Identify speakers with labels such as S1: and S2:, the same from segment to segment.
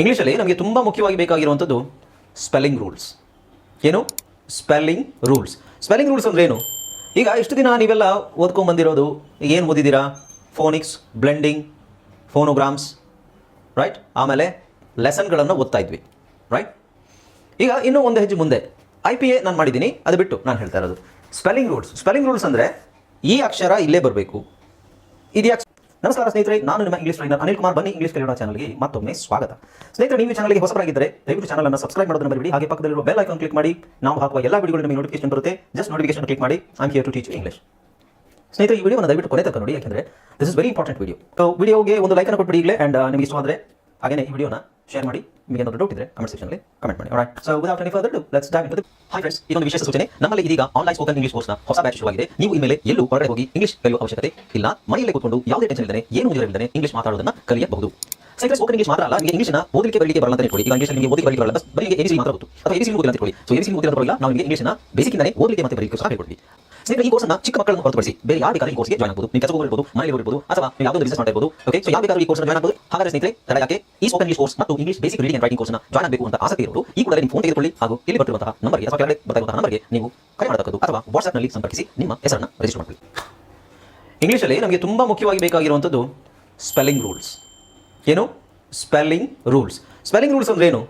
S1: ಇಂಗ್ಲೀಷಲ್ಲಿ ನಮಗೆ ತುಂಬ ಮುಖ್ಯವಾಗಿ ಬೇಕಾಗಿರುವಂಥದ್ದು ಸ್ಪೆಲ್ಲಿಂಗ್ ರೂಲ್ಸ್ ಏನು? ಸ್ಪೆಲ್ಲಿಂಗ್ ರೂಲ್ಸ್ ಸ್ಪೆಲ್ಲಿಂಗ್ ರೂಲ್ಸ್ ಅಂದ್ರೆ ಏನು? ಈಗ ಇಷ್ಟು ದಿನ ನೀವೆಲ್ಲ ಓದ್ಕೊಂಡು ಬಂದಿರೋದು ಏನು ಓದಿದ್ದೀರಾ? ಫೋನಿಕ್ಸ್ ಬ್ಲೆಂಡಿಂಗ್ ಫೋನೋಗ್ರಾಮ್ಸ್ ರೈಟ್ ಆಮೇಲೆ ಲೆಸನ್ಗಳನ್ನು ಓದ್ತಾ ಇದ್ವಿ ರೈಟ್ ಈಗ ಇನ್ನೂ ಒಂದು ಹೆಜ್ಜೆ ಮುಂದೆ. ಐ ಪಿ ಎ ನಾನು ಮಾಡಿದ್ದೀನಿ, ಅದು ಬಿಟ್ಟು ನಾನು ಹೇಳ್ತಾ ಇರೋದು. ಸ್ಪೆಲ್ಲಿಂಗ್ ರೂಲ್ಸ್ ಸ್ಪೆಲ್ಲಿಂಗ್ ರೂಲ್ಸ್ ಅಂದರೆ ಈ ಅಕ್ಷರ ಇಲ್ಲೇ ಬರಬೇಕು. ಇದ್ಯಾಕೆ ನಮಸ್ಕಾರ ಸ್ನೇಹಿತರೆ, ನಾನು ನಿಮ್ಮ ಇಂಗ್ಲಿಷ್ ಟ್ರೈನರ್ ಅನಿಲ್ ಕುಮಾರ್. ಬನ್ನಿ ಇಂಗ್ಲಿಷ್ ಕಲಿಯೋಣ ಚಾನಲ್ಗೆ ಮತ್ತೊಮ್ಮೆ ಸ್ವಾಗತ. ಸ್ನೇಹಿತರೆ, ನೀವು ಚಾನಲ್ಗೆ ಹೊಸಬರಾಗಿದ್ದರೆ, ದಯವಿಟ್ಟು ಚಾನಲ್ ಅನ್ನು ಸಬ್ಸ್ಕ್ರೈಬ್ ಮಾಡೋದನ್ನು ಮರಿಬೇಡಿ. ಹಾಗೆ ಪಕ್ಕದಲ್ಲಿರುವ ಬೆಲ್ ಐಕಾನ್ ಕ್ಲಿಕ್ ಮಾಡಿ, ನಾವು ಹಾಕುವ ಎಲ್ಲ ವಿಡಿಯೋಗಳು ನಿಮಗೆ ನೋಟಿಫಿಕೇಶನ್ ಬರುತ್ತೆ. ಜಸ್ಟ್ ನೋಟಿಫಿಕೇಶನ್ ಕ್ಲಿಕ್ ಮಾಡಿ I'm here to teach English ಸ್ನೇಹಿತರೆ, ಈ ವಿಡಿಯೋನ ದಯವಿಟ್ಟು ಕೊನೆ ತನಕ ನೋಡಿ, ಯಾಕೆಂದ್ರೆ this is very important video ವಿಡಿಯೋಗೆ ಒಂದು ಲೈಕ್ ಅನ್ನು ಕೊಟ್ಬಿಡಿ ಈಗಲೇ ಅಂಡ್ ನಿಮಗೆ ಇಷ್ಟ ಆದರೆ ಹಾಗೆ ಈ ವಿಡಿಯೋನ ಶೇರ್ ಮಾಡಿ. ನಿಮಗೆ ಏನಾದರೂ ಡೌಟ್ ಇದ್ರೆ ಕಮೆಂಟ್ ಸೆಕ್ಷನ್ಲಿ ಕಮೆಂಟ್ ಮಾಡಿ. Right so without any further do let's dive into hi friends ಇದೊಂದು ವಿಶೇಷ ಸೂಚನೆ. ನಮ್ಮಲ್ಲಿ ಇದೀಗ ಆನ್ಲೈನ್ ಸ್ಪೋಕನ್ ಇಂಗ್ಲಿಷ್ ಕೋರ್ಸ್ನ ಹೊಸ ಬ್ಯಾಚ್ ಶುರುವಾಗಿದೆ. ನೀವು ಇನ್ಮೇಲೆ ಎಲ್ಲೂ ಹೊರಗಡೆ ಹೋಗಿ ಇಂಗ್ಲಿಷ್ ಕಲಿಯುವ ಅವಶ್ಯಕತೆ ಇಲ್ಲ. ಮನೆಯಲ್ಲೇ ಕೂತ್ಕೊಂಡು ಯಾವುದೇ ಟೆನ್ಷನ್ ಇಲ್ಲದೆ, ಏನು ಇಲ್ಲದೆ ಇಂಗ್ಲಿಷ್ ಮಾತಾಡೋದನ್ನ ಕಲಿಯಬಹುದು. ಸೈಕಲ್ ಸ್ಪೋಕನ್ ಇಂಗ್ಲಿಷ್ ಮಾತ್ರ ಅಲ್ಲ, ನಿಮಗೆ ಇಂಗ್ಲಿಷ್ನ ಓದಲಿಕ್ಕೆ ಬರಲಿಕ್ಕೆ ಬರಲ್ಲ ಅಂತ ಇಟ್ಕೊಳ್ಳಿ ಈಗ ಇಂಗ್ಲಿಷ್ ನಿಮಗೆ ಓದಲಿಕ್ಕೆ ಬರಲಿಕ್ಕೆ ಬರಲ್ಲ ಬರೀ ಎಬಿಸಿ ಮಾತ್ರ ಗೊತ್ತು. ಅಥವಾ ಎಬಿಸಿ ಓದಿಲ್ಲ ಅಂತ ಇಟ್ಕೊಳ್ಳಿ ಸೊ ಎಬಿಸಿ ಓದಿಲ್ಲ ನಾವು ನಿಮಗೆ ಇಂಗ್ಲಿಷ್ನ ಬೇಸಿಕ್ ಇಂದಾನೆ ಓದಲಿಕ್ಕೆ ಮತ್ತೆ ಬರಲಿಕ್ಕೆ ಸಹ ಹೇಳ್ಕೊಡ್ತೀವಿ. ಸ್ನೇಹಿತರೆ ಈ ಕೋರ್ಸ್ನ ಚಿಕ್ಕ ಮಕ್ಕಳನ್ನು ಹೊರತುಪಡಿಸಿ ಬೇರೆ ಯಾರು ಬೇಕಾದ್ರೂ ಈ ಕೋರ್ಸ್ಗೆ ಜಾಯ್ನ್ ಆಗಬಹುದು ನೀವು ಕೆಲಸ ಹೋಗಿರ್ಬೋದು ಮನೆಯಲ್ಲಿ ಇರ್ಬೋದು ಅಥವಾ ನೀವು ಯಾವುದೋ ಬಿಸಿನೆಸ್ ಮಾಡ್ತಾ ಇರ್ಬೋದು. ಓಕೆ ಸೊ ಯಾವ ಬೇಕಾದ್ರೂ ಈ ಕೋರ್ಸ್ ಜಾಯ್ನ್ ಆಗಬಹುದು ಹಾಗಾದ್ರೆ ಸ್ನೇಹಿತರೆ ತಡ ಯಾಕೆ? ಈ ಸ್ಪೋಕನ್ ಇಂಗ್ಲಿಷ್ ಕೋರ್ಸ್ ಮತ್ತು English basic reading and writing ಕೋರ್ಸ್ನ ಜಾಯ್ನ್ ಆಗಬೇಕು ಅಂತ ಆಸಕ್ತಿ ಇರೋದು ಈ ಕೂಡಲೇ ನಿಮ್ಮ ಫೋನ್ ತೆಗೆದುಕೊಳ್ಳಿ ಹಾಗೂ ಇಲ್ಲಿ ಬರ್ತಿರುವಂತಹ ನಂಬರ್ಗೆ ಅಥವಾ ಕೆಳಗಡೆ ಬರ್ತಾ ನಂಬರ್ಗೆ ನೀವು ಕರೆ ಮಾಡತಕ್ಕದ್ದು ಅಥವಾ ವಾಟ್ಸ್ಆಪ್ನಲ್ಲಿ ಸಂಪರ್ಕಿಸಿ ನಿಮ್ಮ ಹೆಸರನ್ನು ರಿಜಿಸ್ಟರ್ ಮಾಡಿ ಇಂಗ್ಲೀಷಲ್ಲಿ ನಮಗೆ ತುಂಬ ಮುಖ್ಯವಾಗಿ ಬೇಕಾಗಿರುವಂಥದ್ದು ಸ್ಪೆಲ್ಲಿಂಗ್ ರೂಲ್ಸ್ ಏನು? ಸ್ಪೆಲ್ಲಿಂಗ್ ರೂಲ್ಸ್ ಸ್ಪೆಲ್ಲಿಂಗ್ ರೂಲ್ಸ್ ಅಂದ್ರೆ ಏನು?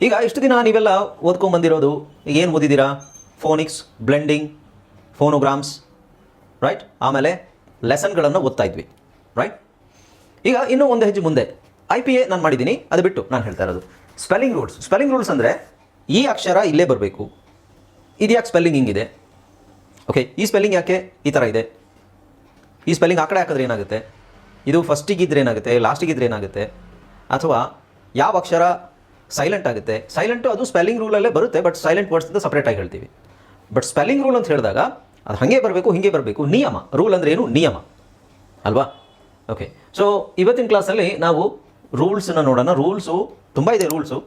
S1: ಈಗ ಇಷ್ಟು ದಿನ ನೀವೆಲ್ಲ ಓದ್ಕೊಂಡ್ ಬಂದಿರೋದು ಏನು ಓದಿದ್ದೀರಾ? ಫೋನಿಕ್ಸ್ ಬ್ಲೆಂಡಿಂಗ್ ಫೋನೋಗ್ರಾಮ್ಸ್ ರೈಟ್ ಆಮೇಲೆ ಲೆಸನ್ಗಳನ್ನು ಓದ್ತಾ ಇದ್ವಿ ರೈಟ್ ಈಗ ಇನ್ನೂ ಒಂದು ಹೆಜ್ಜೆ ಮುಂದೆ. ಐ ಪಿ ಎ ನಾನು ಮಾಡಿದ್ದೀನಿ, ಅದು ಬಿಟ್ಟು ನಾನು ಹೇಳ್ತಾ ಇರೋದು. ಸ್ಪೆಲ್ಲಿಂಗ್ ರೂಲ್ಸ್ ಸ್ಪೆಲ್ಲಿಂಗ್ ರೂಲ್ಸ್ ಅಂದರೆ ಈ ಅಕ್ಷರ ಇಲ್ಲೇ ಬರಬೇಕು. ಇದು ಯಾಕೆ ಸ್ಪೆಲ್ಲಿಂಗ್ ಹಿಂಗಿದೆ? ಓಕೆ ಈ ಸ್ಪೆಲ್ಲಿಂಗ್ ಯಾಕೆ ಈ ಥರ ಇದೆ? ಈ ಸ್ಪೆಲ್ಲಿಂಗ್ ಆ ಕಡೆ ಹಾಕಿದ್ರೆ ಏನಾಗುತ್ತೆ? ಇದು ಫಸ್ಟಿಗೆ ಇದ್ರೆ ಏನಾಗುತ್ತೆ? ಲಾಸ್ಟಿಗೆ ಇದ್ರೆ ಏನಾಗುತ್ತೆ? ಅಥವಾ ಯಾವ ಅಕ್ಷರ ಸೈಲೆಂಟ್ ಆಗುತ್ತೆ? ಸೈಲೆಂಟು ಅದು ಸ್ಪೆಲ್ಲಿಂಗ್ ರೂಲಲ್ಲೇ ಬರುತ್ತೆ ಬಟ್ ಸೈಲೆಂಟ್ ವರ್ಡ್ಸ್ ಅಂತ ಸಪ್ರೇಟಾಗಿ ಹೇಳ್ತೀವಿ. ಬಟ್ ಸ್ಪೆಲ್ಲಿಂಗ್ ರೂಲ್ ಅಂತ ಹೇಳಿದಾಗ ಅದು ಹಾಗೆ ಬರಬೇಕು, ಹೀಗೆ ಬರಬೇಕು. ನಿಯಮ ರೂಲ್ ಅಂದರೆ ಏನು? ನಿಯಮ. ಅಲ್ವಾ? ಓಕೆ ಸೊ ಇವತ್ತಿನ ಕ್ಲಾಸಲ್ಲಿ ನಾವು ರೂಲ್ಸನ್ನ ನೋಡೋಣ. ರೂಲ್ಸು ತುಂಬ ಇದೆ ರೂಲ್ಸು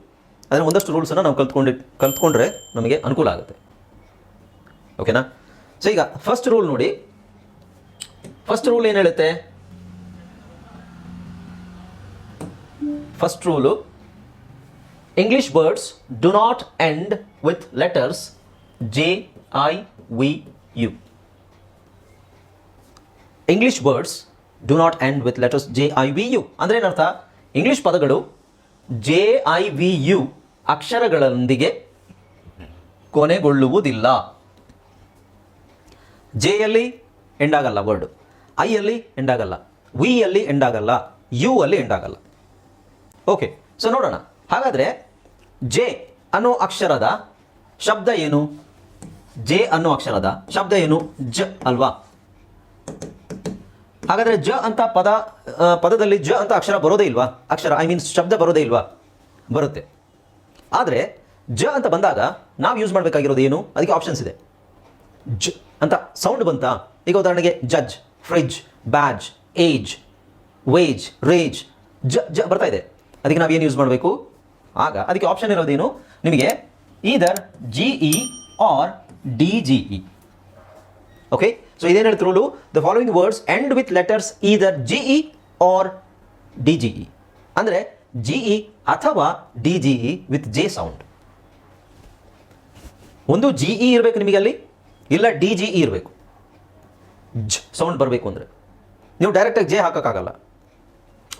S1: ಅದನ್ನು ಒಂದಷ್ಟು ರೂಲ್ಸನ್ನು ನಾವು ಕಲ್ತ್ಕೊಂಡು, ಕಲ್ತ್ಕೊಂಡ್ರೆ ನಮಗೆ ಅನುಕೂಲ ಆಗುತ್ತೆ. ಓಕೆನಾ ಸೊ ಈಗ ಫಸ್ಟ್ ರೂಲ್ ನೋಡಿ. ಫಸ್ಟ್ ರೂಲ್ ಏನು ಹೇಳುತ್ತೆ? First rule English words do not end with letters J I V U English words do not end with letters J I V U ಅಂದ್ರೆ ಏನರ್ಥ? ಇಂಗ್ಲಿಷ್ ಪದಗಳು ಜೆ ಐ ವಿ ಯು ಅಕ್ಷರಗಳೊಂದಿಗೆ ಕೊನೆಗೊಳ್ಳುವುದಿಲ್ಲ. J ಯಲ್ಲಿ end ಆಗಲ್ಲ word ಐಯಲ್ಲಿ ಅಲ್ಲಿ end ಆಗಲ್ಲ ವಿ ಅಲ್ಲಿ ಎಂಡ್ ಆಗಲ್ಲ ಯು ಅಲ್ಲಿ ಎಂಡ್ ಆಗಲ್ಲ ಓಕೆ ಸೊ ನೋಡೋಣ. ಹಾಗಾದ್ರೆ ಜೆ ಅನ್ನೋ ಅಕ್ಷರದ ಶಬ್ದ ಏನು? ಜೆ ಅನ್ನೋ ಅಕ್ಷರದ ಶಬ್ದ ಏನು? ಜ ಅಲ್ವಾ? ಹಾಗಾದ್ರೆ ಜ ಅಂತ ಪದ ಪದದಲ್ಲಿ ಜ ಅಂತ ಅಕ್ಷರ ಬರೋದೇ ಇಲ್ವಾ? ಅಕ್ಷರ ಐ ಮೀನ್ ಶಬ್ದ ಬರೋದೇ ಇಲ್ವಾ? ಬರುತ್ತೆ. ಆದರೆ ಜ ಅಂತ ಬಂದಾಗ ನಾವು ಯೂಸ್ ಮಾಡಬೇಕಾಗಿರೋದು ಏನು? ಅದಕ್ಕೆ ಆಪ್ಷನ್ಸ್ ಇದೆ. ಜ ಅಂತ ಸೌಂಡ್ ಬಂತಾ? ಈಗ ಉದಾಹರಣೆಗೆ ಜಜ್ fridge badge age wage rage ಜ ಜ ಬರ್ತಾ ಇದೆ. ಅದಕ್ಕೆ ನಾವು ಏನು ಯೂಸ್ ಮಾಡಬೇಕು? ಆಗ ಅದಕ್ಕೆ ಆಪ್ಷನ್ ಇರೋದೇನು? ನಿಮಗೆ either G E or D G E okay so ಇದೇನು ಹೇಳ್ತಿರೋ rule the following words end with letters either G E or D G E ಅಂದರೆ ಜಿ ಇ ಅಥವಾ D G E with J sound ಒಂದು G E ಇರಬೇಕು ನಿಮಗೆ ಅಲ್ಲಿ, ಇಲ್ಲ D G E ಇರಬೇಕು. ಜ್ ಸೌಂಡ್ ಬರಬೇಕು ಅಂದರೆ. ನೀವು ಡೈರೆಕ್ಟಾಗಿ ಜೆ ಹಾಕೋಕ್ಕಾಗಲ್ಲ.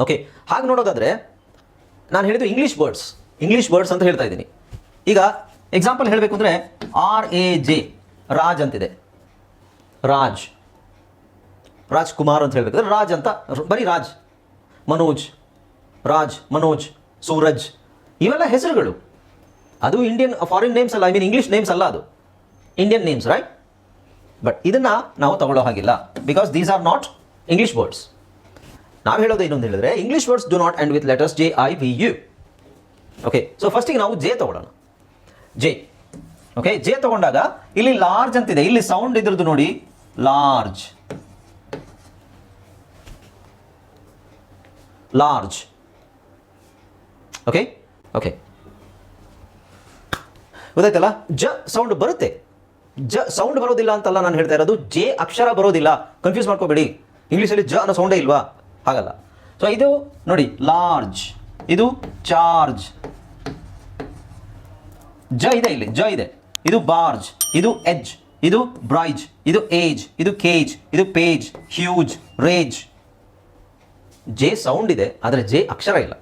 S1: ಓಕೆ ಹಾಗೆ ನೋಡೋದಾದರೆ, ನಾನು ಹೇಳಿದ್ದು ಇಂಗ್ಲೀಷ್ ವರ್ಡ್ಸ್ ಇಂಗ್ಲೀಷ್ ವರ್ಡ್ಸ್ ಅಂತ ಹೇಳ್ತಾ ಇದ್ದೀನಿ. ಈಗ ಎಕ್ಸಾಂಪಲ್ ಹೇಳಬೇಕು ಅಂದರೆ ಆರ್ ಎ ಜೆ ರಾಜ್ ಅಂತಿದೆ. ರಾಜ್. ರಾಜ್ ಕುಮಾರ್ ಅಂತ ಹೇಳಬೇಕಂದ್ರೆ ರಾಜ್ ಅಂತ, ಬರೀ ರಾಜ್. ಮನೋಜ್. ರಾಜ್, ಮನೋಜ್, ಸೂರಜ್. ಇವೆಲ್ಲ ಹೆಸರುಗಳು. ಅದು ಇಂಡಿಯನ್ ಫಾರಿನ್ ನೇಮ್ಸ್ ಅಲ್ಲ ಐ ಮೀನ್ ಇಂಗ್ಲಿಷ್ ನೇಮ್ಸ್ ಅಲ್ಲ ಅದು. ಇಂಡಿಯನ್ ನೇಮ್ಸ್ ರೈಟ್ ಬಟ್ ಇದನ್ನು ನಾವು ತಗೊಳ್ಳೋ ಹಾಗಿಲ್ಲ. Because these are not English words ನಾವು ಹೇಳೋದು ಇನ್ನೊಂದು ಹೇಳಿದ್ರೆ English words do not end with letters J I V U okay so ಫಸ್ಟಿಗೆ ನಾವು ಜೆ ತಗೊಳ್ಳೋಣ. ಜೆ. ಓಕೆ ಜೆ ತಗೊಂಡಾಗ ಇಲ್ಲಿ ಲಾರ್ಜ್ ಅಂತಿದೆ. ಇಲ್ಲಿ ಸೌಂಡ್ ಇದ್ರದ್ದು ನೋಡಿ ಲಾರ್ಜ್ ಲಾರ್ಜ್ ಓಕೆ ಓಕೆ ಗೊತ್ತಾಯ್ತಲ್ಲ? ಜ ಸೌಂಡ್ ಬರುತ್ತೆ. ಜ ಸೌಂಡ್ ಬರೋದಿಲ್ಲ ಅಂತಲ್ಲ ನಾನು ಹೇಳ್ತಾ ಇರೋದು. ಜೆ ಅಕ್ಷರ ಬರೋದಿಲ್ಲ. ಕನ್ಫ್ಯೂಸ್ ಮಾಡ್ಕೋಬೇಡಿ. ಇಂಗ್ಲೀಷಲ್ಲಿ ಜ ಅನ್ನೋ ಸೌಂಡೇ ಇಲ್ವಾ? ಹಾಗಲ್ಲ. ಸೊ ಇದು ನೋಡಿ ಲಾರ್ಜ್ ಇದು ಚಾರ್ಜ್ ಜ ಇದೆ ಇಲ್ಲಿ, ಜ ಇದೆ. ಇದು ಬಾರ್ಜ್ ಇದು ಎಜ್ ಇದು ಬ್ರೈಜ್ ಇದು ಏಜ್ ಇದು ಕೇಜ್ ಇದು page huge rage J sound ಇದೆ, ಆದರೆ ಜೆ ಅಕ್ಷರ ಇಲ್ಲ.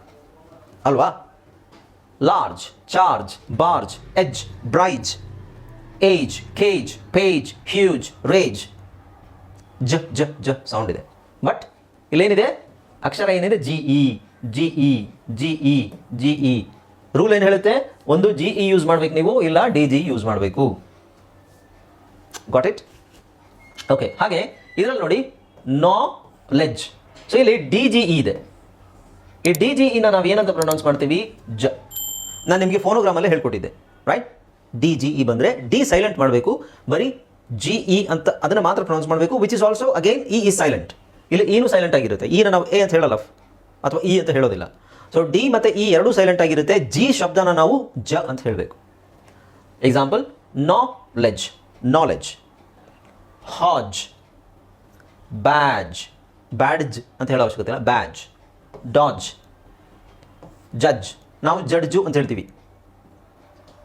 S1: ಅಲ್ವಾ? Large charge barge edge bridge age cage page huge rage ಜ ಜ ಜ ಸೌಂಡ್ ಇದೆ. ಬಟ್ ಇಲ್ಲೇನಿದೆ? ಅಕ್ಷರ ಏನಿದೆ? G E G E G E G E rule ಏನು ಹೇಳುತ್ತೆ? ಒಂದು ಜಿ ಇ ಯೂಸ್ ಮಾಡ್ಬೇಕು ನೀವು, ಇಲ್ಲ ಡಿ ಜಿ ಯೂಸ್ ಮಾಡಬೇಕು. ಗಾಟ್ ಇಟ್ ಓಕೆ ಹಾಗೆ ಇದರಲ್ಲಿ ನೋಡಿ ನೋ ಲೆಜ್ ಸೊ ಇಲ್ಲಿ ಡಿ ಜಿ ಇ ಇದೆ. ಈ ಡಿ ಜಿ ಇನ ನಾವು ಏನಂತ ಪ್ರೊನೌನ್ಸ್ ಮಾಡ್ತೀವಿ? ಜ ನಾನು ನಿಮಗೆ ಫೋನೋಗ್ರಾಮಲ್ಲೇ ಹೇಳ್ಕೊಟ್ಟಿದ್ದೆ ರೈಟ್ ಡಿ ಜಿ ಇ ಬಂದರೆ ಡಿ ಸೈಲೆಂಟ್ ಮಾಡಬೇಕು, ಬರೀ ಜಿ ಇ ಅಂತ ಅದನ್ನು ಮಾತ್ರ ಪ್ರೊನೌನ್ಸ್ ಮಾಡಬೇಕು which is also again E is silent ಇಲ್ಲಿ ಈನು ಸೈಲೆಂಟ್ ಆಗಿರುತ್ತೆ. ಈನ ನಾವು ಎ ಅಂತ ಹೇಳಲ್ಲ, ಅಥವಾ ಇ ಅಂತ ಹೇಳೋದಿಲ್ಲ. ಸೊ ಡಿ ಮತ್ತು ಇ ಎರಡೂ ಸೈಲೆಂಟ್ ಆಗಿರುತ್ತೆ. ಜಿ ಶಬ್ದನ ನಾವು ಜ ಅಂತ ಹೇಳಬೇಕು. Example knowledge knowledge hodge badge badge ಅಂತ ಹೇಳೋ ಅವಶ್ಯಕತೆ ಇಲ್ಲ. ಬ್ಯಾಜ್ ಡಾಜ್ ಜಡ್ಜ್ ನಾವು ಜಡ್ಜು ಅಂತ ಹೇಳ್ತೀವಿ.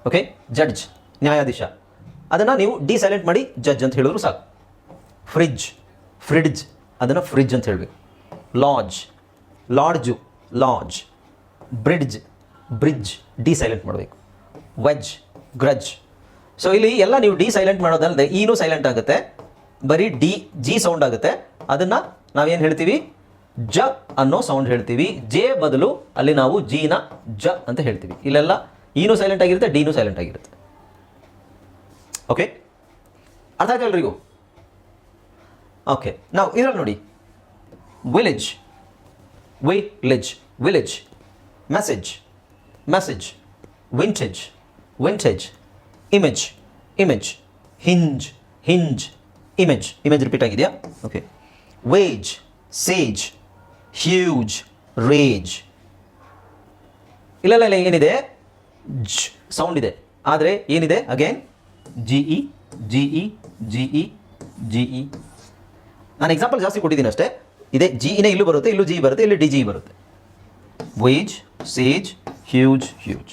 S1: ಓಕೆ ಜಡ್ಜ್ ನ್ಯಾಯಾಧೀಶ. ಅದನ್ನು ನೀವು ಡಿ ಸೈಲೆಂಟ್ ಮಾಡಿ ಜಡ್ಜ್ ಅಂತ ಹೇಳಿದ್ರು ಸಾಕು. ಫ್ರಿಡ್ಜ್ ಫ್ರಿಡ್ಜ್ ಅದನ್ನು ಫ್ರಿಡ್ಜ್ ಅಂತ ಹೇಳಬೇಕು. Lodge lodge lodge bridge bridge D silent ಮಾಡಬೇಕು. ವೆಜ್ ಗ್ರಜ್ ಸೊ ಇಲ್ಲಿ ಎಲ್ಲ ನೀವು ಡಿ ಸೈಲೆಂಟ್ ಮಾಡೋದಲ್ಲದೆ ಈನೂ ಸೈಲೆಂಟ್ ಆಗುತ್ತೆ. ಬರೀ ಡಿ ಜಿ ಸೌಂಡ್ ಆಗುತ್ತೆ. ಅದನ್ನು ನಾವೇನು ಹೇಳ್ತೀವಿ? ಜ ಅನ್ನೋ ಸೌಂಡ್ ಹೇಳ್ತೀವಿ. ಜೆ ಬದಲು ಅಲ್ಲಿ ನಾವು ಜಿನ ಜ ಅಂತ ಹೇಳ್ತೀವಿ. ಇಲ್ಲೆಲ್ಲ ಈನೂ ಸೈಲೆಂಟ್ ಆಗಿರುತ್ತೆ ಡಿನೂ ಸೈಲೆಂಟ್ ಆಗಿರುತ್ತೆ. ಓಕೆ ಅರ್ಥ ಆಯ್ತು ಎಲ್ರಿಗೂ? ಓಕೆ ನಾವು ಇದರಲ್ಲಿ ನೋಡಿ. Village village village message message vintage vintage image image hinge hinge image image repeat ಆಗಿದೆಯಾ? Okay wage sage huge rage ಇಲ್ಲ ಇಲ್ಲ ಏನಿದೆ? ಜ್ ಸೌಂಡ್ ಇದೆ. ಆದರೆ ಏನಿದೆ? Again G E G E G E G E ನಾನು ಎಕ್ಸಾಂಪಲ್ ಜಾಸ್ತಿ ಕೊಟ್ಟಿದ್ದೀನಿ ಅಷ್ಟೇ. ಇದೆ ಜಿ ಇನೇ ಇಲ್ಲೂ ಬರುತ್ತೆ, ಇಲ್ಲೂ ಜಿ ಬರುತ್ತೆ, ಇಲ್ಲಿ ಡಿ ಜಿ ಬರುತ್ತೆ. ವೇಜ್ ಸೇಜ್ ಹ್ಯೂಜ್ ಹ್ಯೂಜ್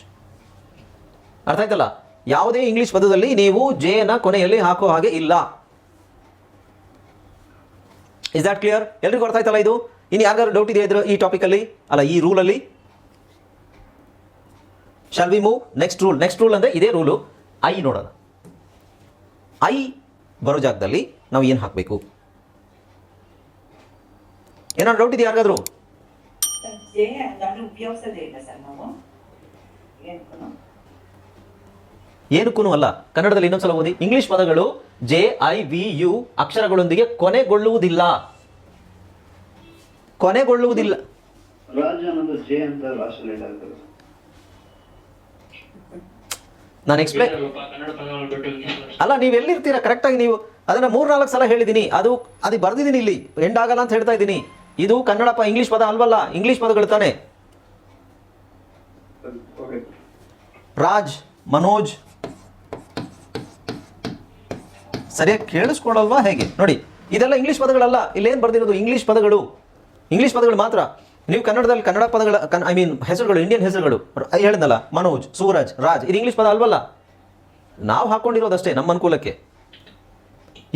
S1: ಅರ್ಥ ಆಯ್ತಲ್ಲ? ಯಾವುದೇ ಇಂಗ್ಲಿಷ್ ಪದದಲ್ಲಿ ನೀವು ಜೇನ ಕೊನೆಯಲ್ಲಿ ಹಾಕೋ ಹಾಗೆ ಇಲ್ಲ. ಇಸ್ ದಾಟ್ ಕ್ಲಿಯರ್ ಎಲ್ರಿಗೂ ಅರ್ಥ ಆಯ್ತಲ್ಲ ಇದು? ಇನ್ನು ಯಾರು ಡೌಟ್ ಇದೆ ಇದ್ರ ಈ ಟಾಪಿಕಲ್ಲಿ ಅಲ್ಲ? ಈ ರೂಲಲ್ಲಿ shall we move next rule next rule ಅಂದರೆ ಇದೇ ರೂಲು ಐ ನೋಡೋಣ. ಐ ಬರೋ ಜಾಗದಲ್ಲಿ ನಾವು ಏನು ಹಾಕಬೇಕು? ಏನಾದ್ರು ಡೌಟ್ ಇದೆ ಯಾರಿಗಾದ್ರು?
S2: ಜೆ ಅಂತಾದ್ರೆ ಉಪಯೋಗಿಸೋದೇ ಇಲ್ಲ ಸರ್ ನಾವು ಏನಕ್ಕೂ
S1: ಏನಕ್ಕೂ ಅಲ್ಲ ಕನ್ನಡದಲ್ಲಿ ಇನ್ನೊಂದ್ಸಲ ಓದಿ. ಇಂಗ್ಲಿಷ್ ಪದಗಳು ಜೆ ಐ ವಿ ಯು ಅಕ್ಷರಗಳೊಂದಿಗೆ ಕೊನೆಗೊಳ್ಳುವುದಿಲ್ಲ. ಕೊನೆಗೊಳ್ಳುವುದಿಲ್ಲ. ನಾನು ಎಕ್ಸ್ಪ್ಲೈನ್ ಅಲ್ಲ ನೀವು ಎಲ್ಲಿರ್ತೀರಾ? ಕರೆಕ್ಟಾಗಿ ನೀವು ಅದನ್ನ ಮೂರ್ನಾಲ್ಕು ಸಲ ಹೇಳಿದ್ದೀನಿ ಅದು ಅದು ಬರ್ದಿದ್ದೀನಿ ಇಲ್ಲಿ. ಎಂಡ್ ಆಗಲ್ಲ ಅಂತ ಹೇಳ್ತಾ ಇದ್ದೀನಿ. ಇದು ಕನ್ನಡಪ್ಪ ಇಂಗ್ಲಿಷ್ ಪದ ಅಲ್ವಲ್ಲ? ಇಂಗ್ಲಿಷ್ ಪದಗಳು ತಾನೆ? ರಾಜ್, ಮನೋಜ್. ಸರಿಯಾಗಿ ಕೇಳಿಸ್ಕೊಳಲ್ವಾ ಹೇಗೆ? ನೋಡಿ, ಇದೆಲ್ಲ ಇಂಗ್ಲಿಷ್ ಪದಗಳಲ್ಲ. ಇಲ್ಲೇನು ಬರ್ದಿರೋದು ಇಂಗ್ಲಿಷ್ ಪದಗಳು? ಇಂಗ್ಲಿಷ್ ಪದಗಳು ಮಾತ್ರ. ನೀವು ಕನ್ನಡದಲ್ಲಿ ಕನ್ನಡ ಪದಗಳ ಐ ಮೀನ್ ಹೆಸರುಗಳು ಇಂಡಿಯನ್ ಹೆಸರುಗಳು. ಹೇಳಿದ್ನಲ್ಲ ಮನೋಜ್, ಸೂರಜ್, ರಾಜ್. ಇದು ಇಂಗ್ಲಿಷ್ ಪದ ಅಲ್ವಲ್ಲ? ನಾವು ಹಾಕೊಂಡಿರೋದಷ್ಟೇ ನಮ್ಮ ಅನುಕೂಲಕ್ಕೆ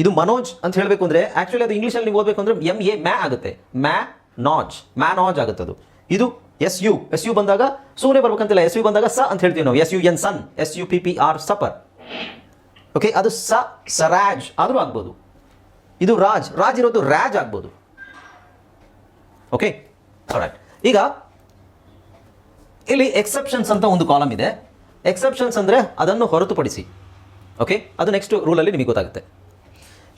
S1: ಇದು ಮನೋಜ್ ಅಂತ ಹೇಳಬೇಕು ಅಂದ್ರೆ ಆಕ್ಚುಲಿ ಅದು ಇಂಗ್ಲೀಷಲ್ಲಿ ನೀವು ಓದಬೇಕು ಅಂದ್ರೆ ಎಂ ಎ ಮ್ಯಾ ಆಗುತ್ತೆ. ಮ್ಯಾ ನಾಜ್ ಮ್ಯಾ ನಾಜ್ ಆಗುತ್ತೆ ಅದು ಇದು ಎಸ್ ಯು ಎಸ್ ಯು ಬಂದಾಗ ಸೂರ್ಯ ಬರ್ಬೇಕಂತಿಲ್ಲ. ಎಸ್ ಯು ಬಂದಾಗ ಸ ಅಂತ ಹೇಳ್ತೀವಿ ನಾವು. S U N sun S U P P R supper okay ಅದು ಸ ಸರಾಜ್ ಆದರೂ ಆಗ್ಬೋದು. ಇದು ರಾಜ್ ರಾಜ್ ಇರೋದು ರಾಜ್ ಆಗ್ಬೋದು. ಓಕೆ ಈಗ ಇಲ್ಲಿ ಎಕ್ಸೆಪ್ಷನ್ಸ್ ಅಂತ ಒಂದು ಕಾಲಮ್ ಇದೆ. ಎಕ್ಸೆಪ್ಷನ್ಸ್ ಅಂದರೆ ಅದನ್ನು ಹೊರತುಪಡಿಸಿ. ಓಕೆ ಅದು ನೆಕ್ಸ್ಟ್ ರೂಲಲ್ಲಿ ನಿಮಗೆ ಗೊತ್ತಾಗುತ್ತೆ.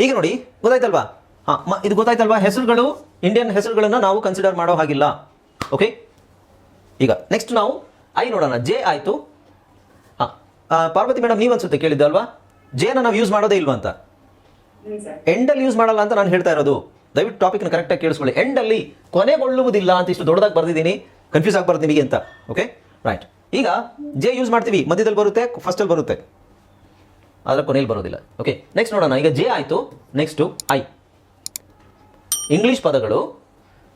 S1: ಈಗ ನೋಡಿ ಗೊತ್ತಾಯ್ತಲ್ವಾ? ಹಾಂ ಇದು ಗೊತ್ತಾಯ್ತಲ್ವಾ? ಹೆಸರುಗಳು ಇಂಡಿಯನ್ ಹೆಸರುಗಳನ್ನು ನಾವು ಕನ್ಸಿಡರ್ ಮಾಡೋ ಹಾಗಿಲ್ಲ. ಓಕೆ ಈಗ ನೆಕ್ಸ್ಟ್ ನಾವು ಐ ನೋಡೋಣ. ಜೆ ಆಯಿತು. ಹಾಂ ಪಾರ್ವತಿ ಮೇಡಮ್ ನೀವು ಅನ್ಸುತ್ತೆ ಕೇಳಿದ್ದಲ್ವಾ ಜೇನ ನಾವು ಯೂಸ್ ಮಾಡೋದೇ ಇಲ್ವಾ ಅಂತ? ಎಂಡಲ್ಲಿ ಯೂಸ್ ಮಾಡಲ್ಲ ಅಂತ ನಾನು ಹೇಳ್ತಾ ಇರೋದು. ದಯವಿಟ್ಟು ಟಾಪಿಕ್ನ ಕರೆಕ್ಟಾಗಿ ಕೇಳಿಸ್ಕೊಳ್ಳಿ. ಎಂಡಲ್ಲಿ ಕೊನೆಗೊಳ್ಳುವುದಿಲ್ಲ ಅಂತ ಇಷ್ಟು ದೊಡ್ಡದಾಗಿ ಬರೆದಿದ್ದೀನಿ. ಕನ್ಫ್ಯೂಸ್ ಆಗಬಾರ್ದು ನಿಮಗೆ ಅಂತ. ಓಕೆ ರೈಟ್ ಈಗ ಜೆ ಯೂಸ್ ಮಾಡ್ತೀವಿ. ಮಧ್ಯದಲ್ಲಿ ಬರುತ್ತೆ ಫಸ್ಟಲ್ಲಿ ಬರುತ್ತೆ. ಆದರೆ ಕೊನೆಯಲ್ಲಿ ಬರೋದಿಲ್ಲ. ಓಕೆ ನೆಕ್ಸ್ಟ್ ನೋಡೋಣ. ಈಗ ಜೆ ಆಯಿತು. ನೆಕ್ಸ್ಟು ಐ ಇಂಗ್ಲಿಷ್ ಪದಗಳು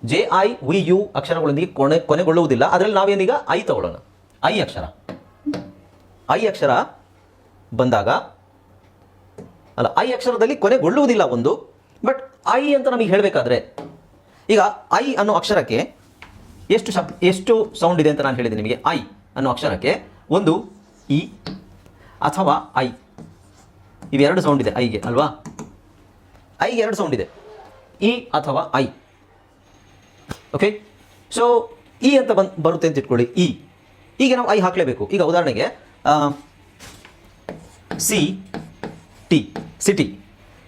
S1: ಜೆ ಐ ವಿ ಯು ಅಕ್ಷರಗಳೊಂದಿಗೆ ಕೊನೆ, ಕೊನೆಗೊಳ್ಳುವುದಿಲ್ಲ. ಅದರಲ್ಲಿ ನಾವೇನೀಗ? ಐ ತಗೊಳ್ಳೋಣ. ಐ ಅಕ್ಷರ. ಐ ಅಕ್ಷರ ಬಂದಾಗ, ಅಲ್ಲ ಐ ಅಕ್ಷರದಲ್ಲಿ ಕೊನೆಗೊಳ್ಳುವುದಿಲ್ಲ ಒಂದು ಬಟ್ ಐ ಅಂತ ನಮಗೆ ಹೇಳಬೇಕಾದ್ರೆ, ಈಗ ಐ ಅನ್ನೋ ಅಕ್ಷರಕ್ಕೆ ಎಷ್ಟು ಶಬ್, ಎಷ್ಟು ಸೌಂಡ್ ಇದೆ ಅಂತ ನಾನು ಹೇಳಿದೆ ನಿಮಗೆ. ಐ ಅನ್ನೋ ಅಕ್ಷರಕ್ಕೆ ಒಂದು ಇ ಅಥವಾ ಐ ಇವೆರಡು ಸೌಂಡ್ ಇದೆ, ಐಗೆ, ಅಲ್ವಾ? ಐಗೆ ಎರಡು ಸೌಂಡ್ ಇದೆ. ಇ ಅಥವಾ ಐ. ಓಕೆ ಸೊ ಇ ಅಂತ ಬಂದ್, ಬರುತ್ತೆ ಅಂತ ಇಟ್ಕೊಳ್ಳಿ ಇ ಈಗ ನಾವು ಐ ಹಾಕಲೇಬೇಕು. ಈಗ ಉದಾಹರಣೆಗೆ ಸಿ, ಟಿ, ಸಿಟಿ.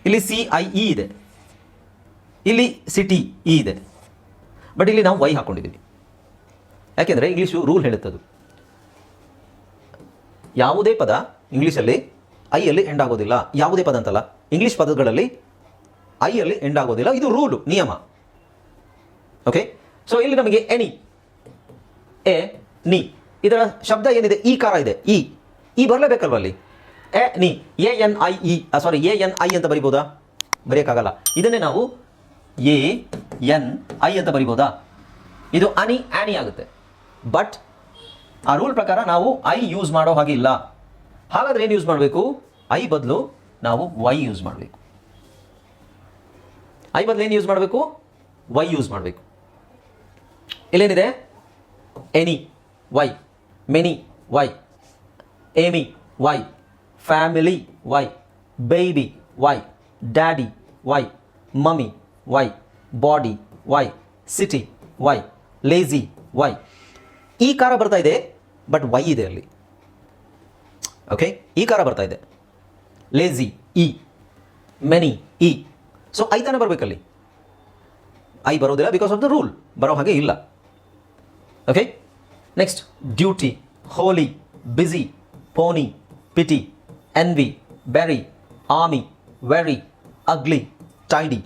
S1: ಇಲ್ಲಿ ಸಿ, ಐ, ಇ ಇದೆ. ಇಲ್ಲಿ ಸಿಟಿ, ಇ ಇದೆ. ಬಟ್ ಇಲ್ಲಿ ನಾವು ವೈ ಹಾಕ್ಕೊಂಡಿದ್ದೀವಿ ಯಾಕೆಂದರೆ ಇಂಗ್ಲೀಷು ರೂಲ್ ಹೇಳುತ್ತದು. ಯಾವುದೇ ಪದ ಇಂಗ್ಲೀಷಲ್ಲಿ ಐಯಲ್ಲಿ ಎಂಡ್ ಆಗೋದಿಲ್ಲ. ಯಾವುದೇ ಪದ ಅಂತಲ್ಲ ಇಂಗ್ಲೀಷ್ ಪದಗಳಲ್ಲಿ ಐಯಲ್ಲಿ ಎಂಡ್ ಆಗೋದಿಲ್ಲ. ಇದು ರೂಲು ನಿಯಮ. ಓಕೆ ಸೊ ಇಲ್ಲಿ ನಮಗೆ ಎನಿ, ಎ, ನಿ. ಇದರ ಶಬ್ದ ಏನಿದೆ? ಈ ಕಾರ ಇದೆ. ಇ ಈ ಬರಲೇಬೇಕಲ್ವ ಅಲ್ಲಿ? Annie. A, N, I, E. Sorry A, N, I ಅಂತ ಬರಿಬೋದಾ? ಬರೆಯೋಕ್ಕಾಗಲ್ಲ. ಇದನ್ನೇ ನಾವು ಎ, ಎನ್, ಐ ಅಂತ ಬರಿಬೋದಾ? ಇದು ಅನಿ, ಆನಿ ಆಗುತ್ತೆ. ಬಟ್ ಆ ರೂಲ್ ಪ್ರಕಾರ ನಾವು ಐ ಯೂಸ್ ಮಾಡೋ ಹಾಗೆ ಇಲ್ಲ. ಹಾಗಾದ್ರೆ ಏನು ಯೂಸ್ ಮಾಡಬೇಕು? ಐ ಬದಲು ನಾವು ವೈ ಯೂಸ್ ಮಾಡಬೇಕು. ಐ ಬದಲು ಏನು ಯೂಸ್ ಮಾಡಬೇಕು? ವೈ ಯೂಸ್ ಮಾಡಬೇಕು. ಇಲ್ಲೇನಿದೆ? Any Y many Y Amy Y family Y baby Y daddy Y mummy Y body Y city Y lazy Y ಈ ಕಾರ ಬರ್ತಾ ಇದೆ ಬಟ್ ವೈ ಇದೆ ಅಲ್ಲಿ. ಓಕೆ ಈ ಕಾರ ಬರ್ತಾ ಇದೆ. Lazy E many E so I ತಾನೇ ಬರಬೇಕಲ್ಲಿ? ಐ ಬರೋದಿಲ್ಲ ಬಿಕಾಸ್ ಆಫ್ ದ ರೂಲ್ ಬರೋ ಹಾಗೆ ಇಲ್ಲ. Okay next duty holy busy pony pity envy berry army very ugly tidy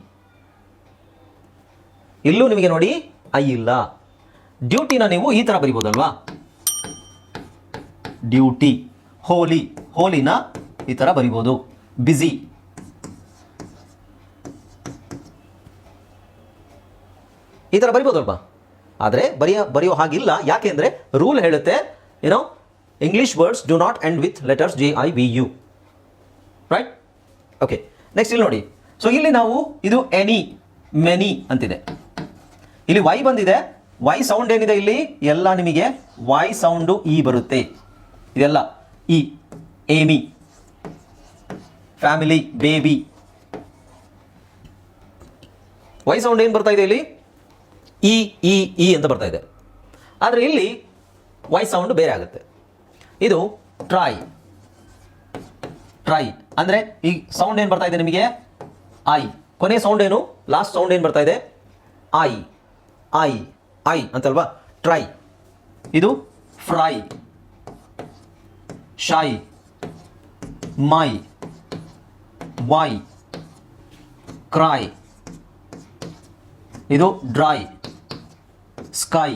S1: ಇಲ್ಲೂ ನಿಮಗೆ ನೋಡಿ ಐ ಇಲ್ಲ. ಡ್ಯೂಟಿನ ನೀವು ಈ ಥರ ಬರಿಬೋದಲ್ವಾ? ಡ್ಯೂಟಿ ಹೋಲಿ, ಹೋಲಿನ ಈ ಥರ ಬರಿಬೋದು. ಬಿಸಿ. ಈ ಥರ ಬರಿಬೋದಲ್ವಾ ಆದರೆ ಬರೆಯ, ಬರೆಯೋ ಹಾಗಿಲ್ಲ. ಯಾಕೆಂದರೆ ರೂಲ್ ಹೇಳುತ್ತೆ ಏನೋ English words do not end with letters J I V U right okay next ಇಲ್ಲಿ ನೋಡಿ. ಸೊ ಇಲ್ಲಿ ನಾವು ಇದು ಎನಿ ಮೆನಿ ಅಂತಿದೆ. ಇಲ್ಲಿ ವೈ ಬಂದಿದೆ. ವೈ ಸೌಂಡ್ ಏನಿದೆ ಇಲ್ಲಿ? ಎಲ್ಲ ನಿಮಗೆ ವೈ ಸೌಂಡು ಇ ಬರುತ್ತೆ. ಇದೆಲ್ಲ. E Amy family baby. Y sound ಏನು ಬರ್ತಾ ಇದೆ ಇಲ್ಲಿ? ಇ ಇ ಇ ಅಂತ ಬರ್ತಾ ಇದೆ. ಆದರೆ ಇಲ್ಲಿ ವೈ ಸೌಂಡ್ ಬೇರೆ ಆಗುತ್ತೆ. ಇದು ಟ್ರೈ. ಟ್ರೈ. ಅಂದರೆ ಈ ಸೌಂಡ್ ಏನು ಬರ್ತಾ ಇದೆ ನಿಮಗೆ? ಐ. ಕೊನೆ ಸೌಂಡ್ ಏನು? ಲಾಸ್ಟ್ ಸೌಂಡ್ ಏನು ಬರ್ತಾ ಇದೆ? ಐ. ಐ ಐ ಅಂತಲ್ವಾ? ಟ್ರೈ. ಇದು fry. Shy my why cry ಇದು dry sky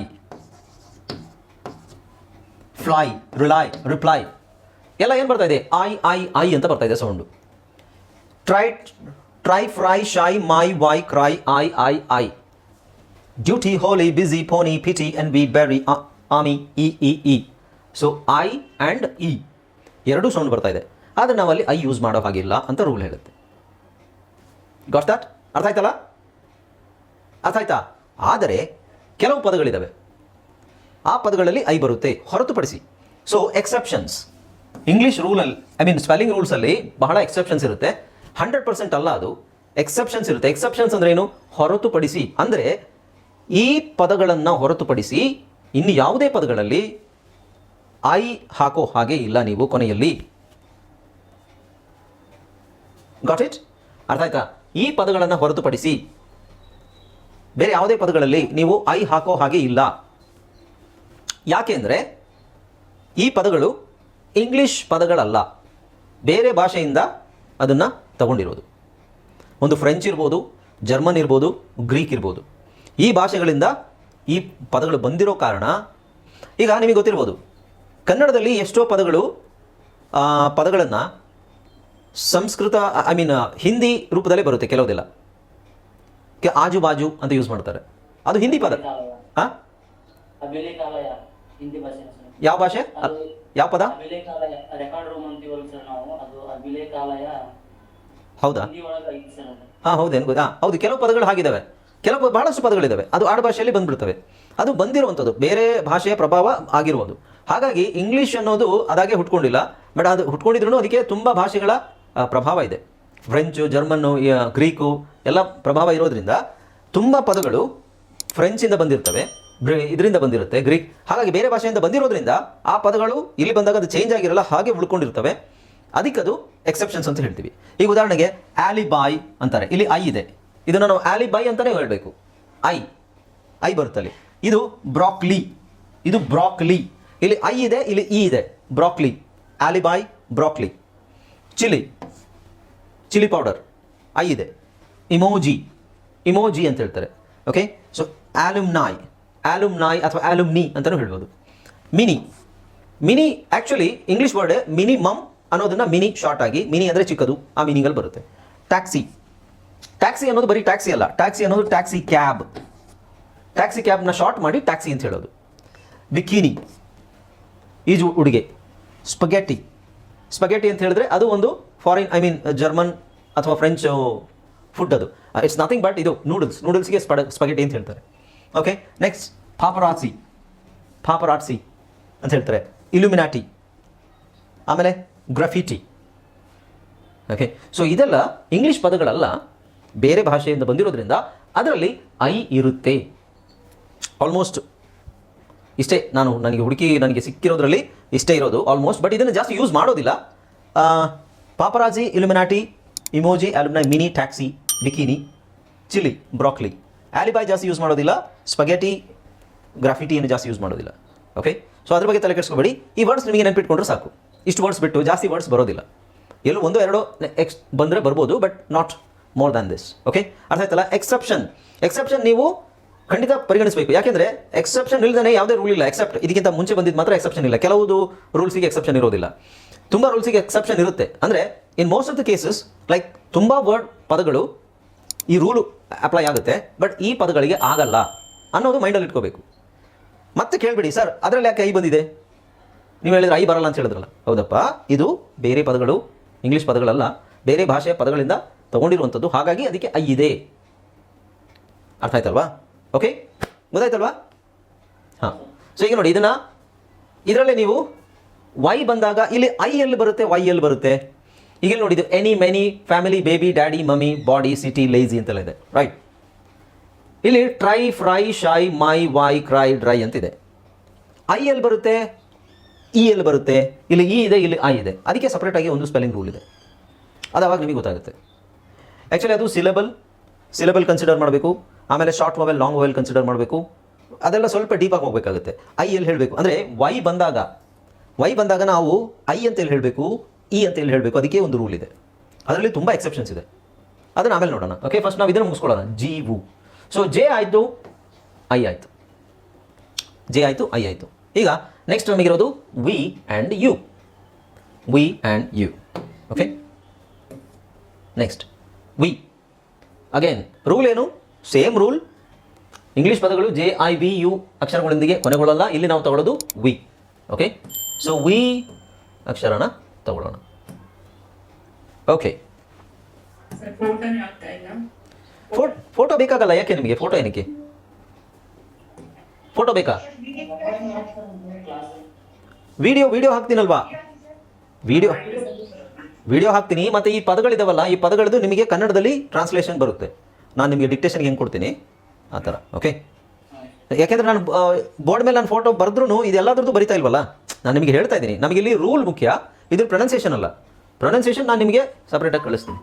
S1: fly rely reply ಎಲ್ಲ ಏನು ಬರ್ತಾ ಇದೆ? ಐ ಐ ಐ ಅಂತ ಬರ್ತಾ ಇದೆ sound try try fry shy my why cry I I I duty holy busy phony pity envy berry Amy E E so I and E ಎರಡೂ sound ಬರ್ತಾ ಇದೆ. ಆದರೆ ನಾವಲ್ಲಿ ಐ ಯೂಸ್ ಮಾಡೋ ಹಾಗಿಲ್ಲ ಅಂತ ರೂಲ್ ಹೇಳುತ್ತೆ. ಗಾಟ್ ದಟ್ ಅರ್ಥ ಆಯ್ತಲ್ಲ? ಅರ್ಥ ಆಯ್ತಾ? ಆದರೆ ಕೆಲವು ಪದಗಳಿದ್ದಾವೆ ಆ ಪದಗಳಲ್ಲಿ ಐ ಬರುತ್ತೆ. ಹೊರತುಪಡಿಸಿ. ಸೊ ಎಕ್ಸೆಪ್ಷನ್ಸ್ ಇಂಗ್ಲೀಷ್ ರೂಲಲ್ಲಿ ಐ ಮೀನ್ ಸ್ಪೆಲ್ಲಿಂಗ್ ರೂಲ್ಸಲ್ಲಿ ಬಹಳ ಎಕ್ಸೆಪ್ಷನ್ಸ್ ಇರುತ್ತೆ. ಹಂಡ್ರೆಡ್ ಪರ್ಸೆಂಟ್ ಅಲ್ಲ ಅದು. ಎಕ್ಸೆಪ್ಷನ್ಸ್ ಇರುತ್ತೆ. ಎಕ್ಸೆಪ್ಷನ್ಸ್ ಅಂದ್ರೆ ಏನು? ಹೊರತುಪಡಿಸಿ. ಅಂದರೆ ಈ ಪದಗಳನ್ನು ಹೊರತುಪಡಿಸಿ ಇನ್ನು ಯಾವುದೇ ಪದಗಳಲ್ಲಿ ಐ ಹಾಕೋ ಹಾಗೆ ಇಲ್ಲ ನೀವು ಕೊನೆಯಲ್ಲಿ. ಗಾಟ್ ಇಟ್ ಅರ್ಥ ಆಯ್ತಾ? ಈ ಪದಗಳನ್ನು ಹೊರತುಪಡಿಸಿ ಬೇರೆ ಯಾವುದೇ ಪದಗಳಲ್ಲಿ ನೀವು ಐ ಹಾಕೋ ಹಾಗೆ ಇಲ್ಲ. ಯಾಕೆಂದರೆ ಈ ಪದಗಳು ಇಂಗ್ಲಿಷ್ ಪದಗಳಲ್ಲ. ಬೇರೆ ಭಾಷೆಯಿಂದ ಅದನ್ನು ತಗೊಂಡಿರೋದು. ಒಂದು ಫ್ರೆಂಚ್ ಇರ್ಬೋದು, ಜರ್ಮನ್ ಇರ್ಬೋದು, ಗ್ರೀಕ್ ಇರ್ಬೋದು. ಈ ಭಾಷೆಗಳಿಂದ ಈ ಪದಗಳು ಬಂದಿರೋ ಕಾರಣ ಈಗ ನಿಮಗೆ ಗೊತ್ತಿರ್ಬೋದು. ಕನ್ನಡದಲ್ಲಿ ಎಷ್ಟೋ ಪದಗಳು ಪದಗಳನ್ನು ಸಂಸ್ಕೃತ ಐ ಮೀನ್ ಹಿಂದಿ ರೂಪದಲ್ಲೇ ಬರುತ್ತೆ ಕೆಲವುದಿಲ್ಲ. ಆಜು ಬಾಜು ಅಂತ ಯೂಸ್ ಮಾಡ್ತಾರೆ. ಅದು ಹಿಂದಿ ಪದ. ಹಾಂ ಯಾವ ಭಾಷೆ? ಯಾವ ಪದ? ಹೌದಾ? ಹಾಂ ಹೌದೇನು ಗೊತ್ತಾ ಹೌದು ಕೆಲವು ಪದಗಳು ಹಾಗಿದ್ದಾವೆ ಕೆಲವು ಬಹಳಷ್ಟು ಪದಗಳಿದ್ದಾವೆ ಅದು ಆಡುಭಾಷೆಯಲ್ಲಿ ಬಂದ್ಬಿಡ್ತವೆ. ಅದು ಬಂದಿರುವಂಥದ್ದು. ಬೇರೆ ಭಾಷೆಯ ಪ್ರಭಾವ ಆಗಿರುವುದು. ಹಾಗಾಗಿ ಇಂಗ್ಲೀಷ್ ಅನ್ನೋದು ಅದಾಗೆ ಹುಟ್ಕೊಂಡಿಲ್ಲ ಬಟ್ ಅದು ಹುಟ್ಕೊಂಡಿದ್ರು ಅದಕ್ಕೆ ತುಂಬ ಭಾಷೆಗಳ ಪ್ರಭಾವ ಇದೆ. ಫ್ರೆಂಚು ಜರ್ಮನ್ನು ಗ್ರೀಕು ಎಲ್ಲ ಪ್ರಭಾವ ಇರೋದ್ರಿಂದ ತುಂಬ ಪದಗಳು ಫ್ರೆಂಚಿಂದ ಬಂದಿರ್ತವೆ ಇದರಿಂದ ಬಂದಿರುತ್ತೆ ಗ್ರೀಕ್ ಹಾಗಾಗಿ ಬೇರೆ ಭಾಷೆಯಿಂದ ಬಂದಿರೋದ್ರಿಂದ ಆ ಪದಗಳು ಇಲ್ಲಿ ಬಂದಾಗ ಅದು ಚೇಂಜ್ ಆಗಿರಲ್ಲ, ಹಾಗೆ ಉಳ್ಕೊಂಡಿರ್ತವೆ. ಅದಕ್ಕೆ ಅದು ಎಕ್ಸೆಪ್ಷನ್ಸ್ ಅಂತ ಹೇಳ್ತೀವಿ. ಈಗ ಉದಾಹರಣೆಗೆ ಆಲಿಬಾಯ್ ಅಂತಾರೆ. ಇಲ್ಲಿ ಐ ಇದೆ. ಇದನ್ನು ನಾವು ಆಲಿಬಾಯ್ ಅಂತಾನೆ ಹೇಳಬೇಕು. ಐ ಐ ಬರುತ್ತಲ್ಲಿ. ಇದು ಬ್ರಾಕ್ಲಿ ಇದು ಬ್ರಾಕ್ಲಿ ಇಲ್ಲಿ ಐ ಇದೆ, ಇಲ್ಲಿ ಇ ಇದೆ. Broccoli ಆಲಿಬಾಯ್ broccoli chilli chilli powder I ಇದೆ. ಇಮೋಜಿ ಇಮೋಜಿ ಅಂತ ಹೇಳ್ತಾರೆ. ಓಕೆ ಸೊ ಆಲುಮ್ನಾಯ್ ಆಲುಮ್ನಾಯ್ ಅಥವಾ ಆಲುಮ್ನಿ ಅಂತಲೂ ಹೇಳ್ಬೋದು. Mini mini actually English word minimum ಅನ್ನೋದನ್ನು ಮಿನಿ ಶಾರ್ಟ್ ಆಗಿ ಮಿನಿ ಅಂದರೆ ಚಿಕ್ಕದು, ಆ ಮಿನಿಗಳು ಬರುತ್ತೆ. ಟ್ಯಾಕ್ಸಿ ಟ್ಯಾಕ್ಸಿ ಅನ್ನೋದು ಬರೀ ಟ್ಯಾಕ್ಸಿ ಅಲ್ಲ. ಟ್ಯಾಕ್ಸಿ ಅನ್ನೋದು ಟ್ಯಾಕ್ಸಿ ಕ್ಯಾಬ್ ಟ್ಯಾಕ್ಸಿ ಕ್ಯಾಬ್ನ ಶಾರ್ಟ್ ಮಾಡಿ ಟ್ಯಾಕ್ಸಿ ಅಂತ ಹೇಳೋದು. ಬಿಕಿನಿ ಈಜು ಉಡುಗೆ ಸ್ಪಗೆಟಿ ಸ್ಪಗೆಟಿ ಅಂತ ಹೇಳಿದ್ರೆ ಅದು ಒಂದು ಫಾರಿನ್ ಐ ಮೀನ್ ಜರ್ಮನ್ ಅಥವಾ ಫ್ರೆಂಚ್ ಫುಡ್ ಅದು. ಇಟ್ಸ್ ನಥಿಂಗ್ ಬಟ್ ಇದು ನೂಡಲ್ಸ್ ನೂಡಲ್ಸ್ಗೆ ಸ್ಪಡ ಸ್ಪಗೆಟಿ ಅಂತ ಹೇಳ್ತಾರೆ. ಓಕೆ ನೆಕ್ಸ್ಟ್ ಪಾಪರಾಟ್ಸಿ ಪಾಪರಾಟ್ಸಿ ಅಂತ ಹೇಳ್ತಾರೆ. ಇಲ್ಯುಮಿನಾಟಿ ಆಮೇಲೆ ಗ್ರಫಿಟಿ ಓಕೆ ಸೊ ಇದೆಲ್ಲ ಇಂಗ್ಲೀಷ್ ಪದಗಳಲ್ಲ, ಬೇರೆ ಭಾಷೆಯಿಂದ ಬಂದಿರೋದ್ರಿಂದ ಅದರಲ್ಲಿ ಐ ಇರುತ್ತೆ. ಆಲ್ಮೋಸ್ಟ್ ಇಷ್ಟೇ ನಾನು ನನಗೆ ಹುಡುಕಿ ನನಗೆ ಸಿಕ್ಕಿರೋದ್ರಲ್ಲಿ ಇಷ್ಟೇ ಇರೋದು ಆಲ್ಮೋಸ್ಟ್ ಬಟ್ ಇದನ್ನು ಜಾಸ್ತಿ ಯೂಸ್ ಮಾಡೋದಿಲ್ಲ. Paparazzi illuminati emoji alumni mini taxi bikini chilli broccoli alibi ಜಾಸ್ತಿ ಯೂಸ್ ಮಾಡೋದಿಲ್ಲ. ಸ್ಪಗೆಟಿ ಗ್ರಾಫಿಟಿಯನ್ನು ಜಾಸ್ತಿ ಯೂಸ್ ಮಾಡೋದಿಲ್ಲ. ಓಕೆ ಸೊ ಅದ್ರ ಬಗ್ಗೆ ತಲೆ ಕೆಡಿಸ್ಕೊಬೇಡಿ. ಈ ವರ್ಡ್ಸ್ ನಿಮಗೆ ನೆನಪಿಟ್ಕೊಂಡ್ರೆ ಸಾಕು. ಇಷ್ಟು ವರ್ಡ್ಸ್ ಬಿಟ್ಟು ಜಾಸ್ತಿ ವರ್ಡ್ಸ್ ಬರೋದಿಲ್ಲ. ಎಲ್ಲೋ ಒಂದು ಎರಡು ಎಕ್ಸ್ ಬಂದರೆ ಬರ್ಬೋದು but not more than this okay ಅರ್ಥ ಆಯ್ತಲ್ಲ? ಎಕ್ಸೆಪ್ಷನ್ ಎಕ್ಸೆಪ್ಷನ್ ನೀವು ಖಂಡಿತ ಪರಿಗಣಿಸಬೇಕು. ಯಾಕೆಂದ್ರೆ ಎಕ್ಸೆಪ್ಷನ್ ಇಲ್ಲದೇ ಯಾವುದೇ ರೂಲ್ ಇಲ್ಲ. ಎಕ್ಸೆಪ್ಟ್ ಇದಕ್ಕಿಂತ ಮುಂಚೆ ಬಂದಿದ್ದು ಮಾತ್ರ ಎಕ್ಸೆಪ್ಷನ್ ಇಲ್ಲ. ಕೆಲವುದು ರೂಲ್ಸಿಗೆ ಎಕ್ಸೆಪ್ಷನ್ ಇರೋದಿಲ್ಲ. ತುಂಬ ರೂಲ್ಸಿಗೆ ಎಕ್ಸೆಪ್ಷನ್ ಇರುತ್ತೆ. ಅಂದರೆ in most of the cases like ತುಂಬ ವರ್ಡ್ ಪದಗಳು ಈ ರೂಲು ಅಪ್ಲೈ ಆಗುತ್ತೆ ಬಟ್ ಈ ಪದಗಳಿಗೆ ಆಗಲ್ಲ ಅನ್ನೋದು ಮೈಂಡಲ್ಲಿ ಇಟ್ಕೋಬೇಕು. ಮತ್ತೆ ಕೇಳಬೇಡಿ ಸರ್ ಅದರಲ್ಲಿ ಯಾಕೆ ಐ ಬಂದಿದೆ? ನೀವು ಹೇಳಿದ್ರೆ ಐ ಬರಲ್ಲ ಅಂತ ಹೇಳಿದ್ರಲ್ಲ. ಹೌದಪ್ಪ, ಇದು ಬೇರೆ ಪದಗಳು ಇಂಗ್ಲೀಷ್ ಪದಗಳಲ್ಲ, ಬೇರೆ ಭಾಷೆಯ ಪದಗಳಿಂದ ತಗೊಂಡಿರುವಂಥದ್ದು ಹಾಗಾಗಿ ಅದಕ್ಕೆ ಐ ಇದೆ. ಅರ್ಥ ಆಯ್ತಲ್ವಾ? ಓಕೆ ಗೊತ್ತಾಯ್ತಲ್ವಾ? ಹಾಂ. ಸೊ ಈಗ ನೋಡಿ, ಇದನ್ನ ಇದರಲ್ಲೇ ನೀವು ವೈ ಬಂದಾಗ ಇಲ್ಲಿ ಐ ಎಲ್ಲಿ ಬರುತ್ತೆ? ವೈ ಎಲ್ಲಿ ಬರುತ್ತೆ? ಈಗ ನೋಡಿ, ಇದು any many family baby daddy mummy body city lazy ಅಂತೆಲ್ಲ ಇದೆ. ರೈಟ್ ಇಲ್ಲಿ try fry shy my why cry dry ಅಂತಿದೆ. ಐ ಎಲ್ಲಿ ಬರುತ್ತೆ? ಇ ಎಲ್ಲಿ ಬರುತ್ತೆ? ಇಲ್ಲಿ ಇ ಇದೆ, ಇಲ್ಲಿ ಐ ಇದೆ. ಅದಕ್ಕೆ ಸಪ್ರೇಟಾಗಿ ಒಂದು ಸ್ಪೆಲ್ಲಿಂಗ್ ರೂಲ್ ಇದೆ. ಅದು ಅವಾಗ ನಿಮಗೆ ಗೊತ್ತಾಗುತ್ತೆ. ಆ್ಯಕ್ಚುಲಿ ಅದು ಸಿಲೆಬಲ್ ಸಿಲೆಬಲ್ ಕನ್ಸಿಡರ್ ಮಾಡಬೇಕು. ಆಮೇಲೆ short mobile long mobile consider ಮಾಡಬೇಕು. ಅದೆಲ್ಲ ಸ್ವಲ್ಪ ಡೀಪಾಗಿ ಹೋಗಬೇಕಾಗುತ್ತೆ. ಐ ಎಲ್ಲಿ ಹೇಳಬೇಕು? ಅಂದರೆ ವೈ ಬಂದಾಗ. ವೈ ಬಂದಾಗ ನಾವು ಐ ಅಂತ ಎಲ್ಲಿ ಹೇಳಬೇಕು? ಇ ಅಂತ ಎಲ್ಲಿ ಹೇಳಬೇಕು? ಅದಕ್ಕೆ ಒಂದು ರೂಲ್ ಇದೆ. ಅದರಲ್ಲಿ ತುಂಬ ಎಕ್ಸೆಪ್ಷನ್ಸ್ ಇದೆ. ಅದನ್ನು ಆಮೇಲೆ ನೋಡೋಣ. ಓಕೆ ಫಸ್ಟ್ ನಾವು ಇದನ್ನು ಮುಗಿಸ್ಕೊಳ್ಳೋಣ. ಜಿ ವು. ಸೊ ಜೆ ಆಯಿತು ಐ ಆಯಿತು. ಜೆ ಆಯಿತು ಐ ಆಯಿತು. ಈಗ next ನಮಗಿರೋದು V and U V and U okay next V again rule ಏನು? Same rule. ಇಂಗ್ಲೀಷ್ ಪದಗಳು ಜೆ ಐ ಬಿ ಯು ಅಕ್ಷರಗಳೊಂದಿಗೆ ಕೊನೆಗೊಳ್ಳಲ್ಲ. ಇಲ್ಲಿ ನಾವು ತಗೊಳ್ಳೋದು ವಿ ಓಕೆ ಸೊ ವಿ ಅಕ್ಷರನ ತಗೊಳ್ಳೋಣ. ಓಕೆ ಫೋಟೋ ಬೇಕಾಗಲ್ಲ ಯಾಕೆ ನಿಮಗೆ? ಫೋಟೋ ಏನಕ್ಕೆ? ಫೋಟೋ ಬೇಕಾ? ವಿಡಿಯೋ ವಿಡಿಯೋ ಹಾಕ್ತೀನಲ್ವಾ? ವಿಡಿಯೋ ವಿಡಿಯೋ ಹಾಕ್ತೀನಿ. ಮತ್ತು ಈ ಪದಗಳಿದಾವಲ್ಲ, ಈ ಪದಗಳದ್ದು ನಿಮಗೆ ಕನ್ನಡದಲ್ಲಿ ಟ್ರಾನ್ಸ್ಲೇಷನ್ ಬರುತ್ತೆ. ನಾನು ನಿಮಗೆ ಡಿಕ್ಟೇಷನ್ಗೆ ಹೆಂಗೆ ಕೊಡ್ತೀನಿ? ಆ ಥರ ಓಕೆ ಯಾಕೆಂದ್ರೆ ನಾನು ಬೋರ್ಡ್ ಮೇಲೆ ನಾನು ಫೋಟೋ ಬರೆದ್ರೂ ಇದೆಲ್ಲದ್ರದ್ದು ಬರಿತಾ ಇಲ್ವಲ್ಲ? ನಾನು ನಿಮಗೆ ಹೇಳ್ತಾ ಇದ್ದೀನಿ, ನಮಗೆ ಇಲ್ಲಿ ರೂಲ್ ಮುಖ್ಯ ಇದು ಪ್ರೊನೌನ್ಸಿಯೇಷನ್ ಅಲ್ಲ. ಪ್ರೊನೌನ್ಸಿಯೇಷನ್ ನಾನು ನಿಮಗೆ ಸಪ್ರೇಟಾಗಿ ಕಳಿಸ್ತೀನಿ.